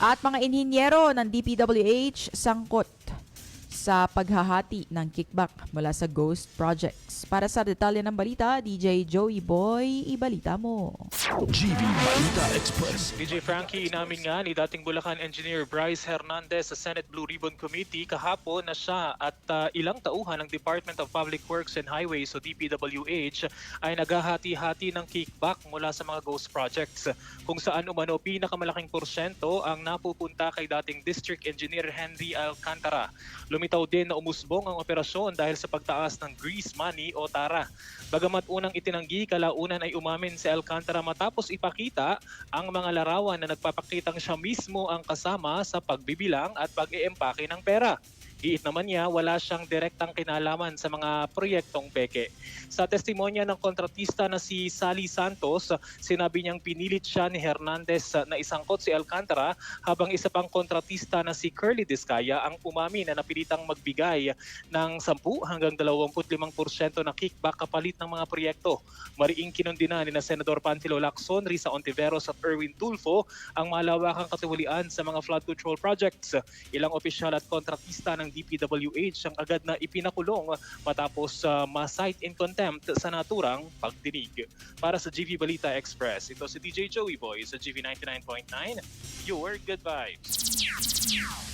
At mga inhinyero ng DPWH sangkot sa paghahati ng kickback mula sa Ghost Projects. Para sa detalye ng balita, DJ Joey Boy, ibalita mo. GV Balita Express. DJ Frankie, inamin nga ni dating Bulacan Engineer Bryce Hernandez sa Senate Blue Ribbon Committee kahapon na siya at ah, ilang tauhan ng Department of Public Works and Highways o DPWH ay naghahati-hati ng kickback mula sa mga ghost projects kung saan umano pinakamalaking porsyento ang napupunta kay dating District Engineer Henry Alcantara. Lumitaw din na umusbong ang operasyon dahil sa pagtaas ng grease money o tara. Bagamat unang itinanggi, kalaunan ay umamin si Alcantara matapos ipakita ang mga larawan na nagpapakitang siya mismo ang kasama sa pagbibilang at pag-iempake ng pera. Giit naman niya, wala siyang direktang kinalaman sa mga proyektong peke. Sa testimonya ng kontratista na si Sally Santos, sinabi niyang pinilit siya ni Hernandez na isangkot si Alcantara habang isa pang kontratista na si Curly Discaya ang umamin na napilitang magbigay ng 10 hanggang 25% na kickback kapalit ng mga proyekto. Mariing kinundina ni na Senador Pantilo Lacson, Risa Ontiveros at Erwin Tulfo ang malawakang katiwalian sa mga flood control projects. Ilang opisyal at kontratista ng DPWH ang agad na ipinakulong matapos uh, ma-cite in contempt sa naturang pagdinig. Para sa GV Balita Express, ito si DJ Joey Boy sa GV 99.9, your good vibes.